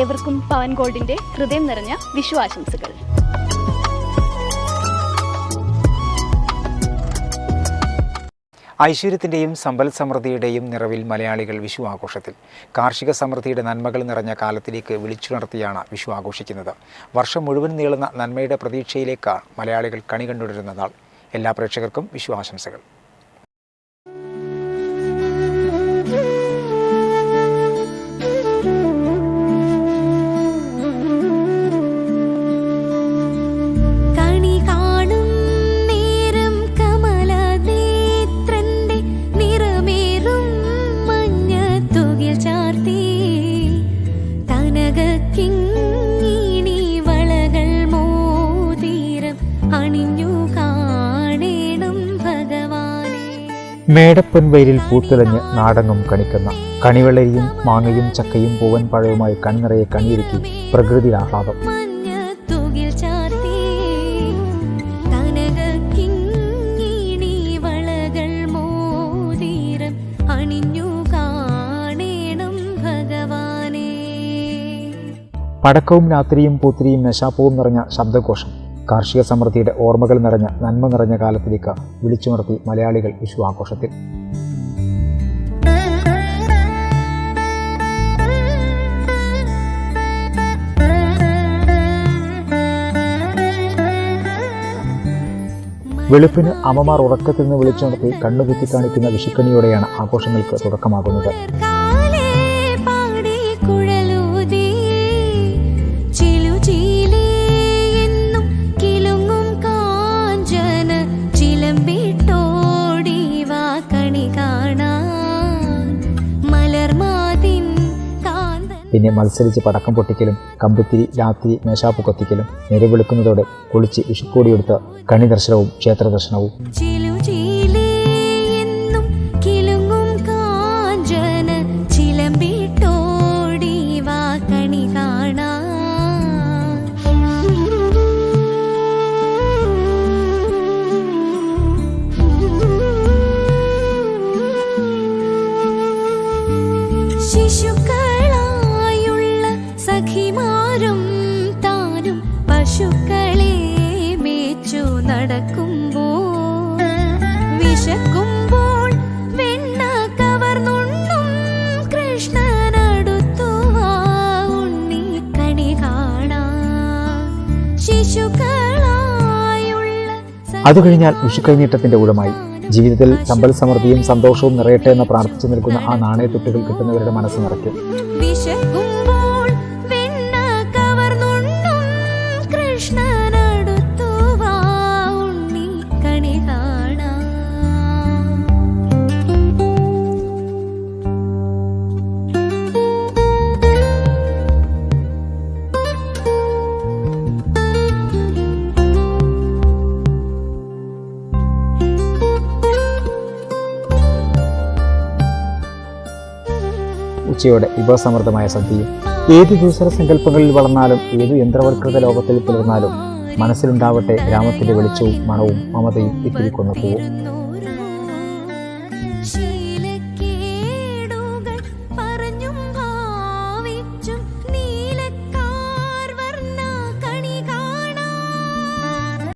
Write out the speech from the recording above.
ഏവർക്കും പവൻ ഗോൾഡിന്റെ ഹൃദയം നിറഞ്ഞ വിഷു ആശംസകൾ ഐശ്വര്യത്തിന്റെയും സമ്പൽ സമൃദ്ധിയുടെയും നിറവിൽ മലയാളികൾ വിഷു ആഘോഷത്തിൽ കാർഷിക സമൃദ്ധിയുടെ നന്മകൾ നിറഞ്ഞ കാലത്തിലേക്ക് വിളിച്ചുണർത്തിയാണ് വിഷു ആഘോഷിക്കുന്നത്. വർഷം മുഴുവൻ നീളുന്ന നന്മയുടെ പ്രതീക്ഷയിലേക്കാണ് മലയാളികൾ കണി കണ്ടുവരുന്ന നാൾ. എല്ലാ പ്രേക്ഷകർക്കും വിഷു ആശംസകൾ കനകക്കിങ്ങിണി വളകൾ മോതിരം അണിഞ്ഞു കാണേണം ഭഗവാനെ. നാടങ്ങും കണിക്കുന്ന കണിവെള്ളരിയും മാങ്ങയും ചക്കയും പൂവൻ പഴവുമായി കൺനിറയെ കണിയൊരുക്കി പ്രകൃതി ആഹ്ലാദം പടക്കവും രാത്രിയും പൂത്തിരിയും നശാപ്പവും നിറഞ്ഞ ശബ്ദഘോഷം കാർഷിക സമൃദ്ധിയുടെ ഓർമ്മകൾ നിറഞ്ഞ നന്മ നിറഞ്ഞ കാലത്തിലേക്ക് വിളിച്ചുണർത്തി മലയാളികൾ വിഷു ആഘോഷത്തിൽ. വെളുപ്പിന് അമ്മമാർ ഉറക്കത്തിൽ നിന്ന് വിളിച്ചുണർത്തി കണ്ണുകുത്തി കാണിക്കുന്ന വിഷുക്കണിയോടെയാണ് ആഘോഷങ്ങൾക്ക് തുടക്കമാകുന്നത്. പിന്നെ മത്സരിച്ച് പടക്കം പൊട്ടിക്കലും കമ്പുത്തിരി രാത്രി മേശാപ്പ് കത്തിക്കലും നിലവിളിക്കുന്നതോടെ കുളിച്ച് വിഷുക്കോടിയെടുത്ത കണി ദർശനവും ക്ഷേത്ര ദർശനവും അത് കഴിഞ്ഞാൽ വിഷുക്കൈനീട്ടത്തിന്റെ ഊഴമായി ജീവിതത്തിൽ സമ്പൽ സമൃദ്ധിയും സന്തോഷവും നിറയട്ടെ എന്ന് പ്രാർത്ഥിച്ചു നിൽക്കുന്ന ആ നാണയത്തുട്ടുകൾ കിട്ടുന്നവരുടെ മനസ്സ് നിറയ്ക്കും. ഉച്ചയോടെ വിഭവസമൃദ്ധമായ സദ്യയും. ഏത് ദൂസര സങ്കല്പങ്ങളിൽ വളർന്നാലും ഏത് യന്ത്രവൽകൃത ലോകത്തിൽ പുലർന്നാലും മനസ്സിലുണ്ടാവട്ടെ ഗ്രാമത്തിന്റെ വെളിച്ചവും മണവും മമതയും ഇത്തിരി കൊന്നു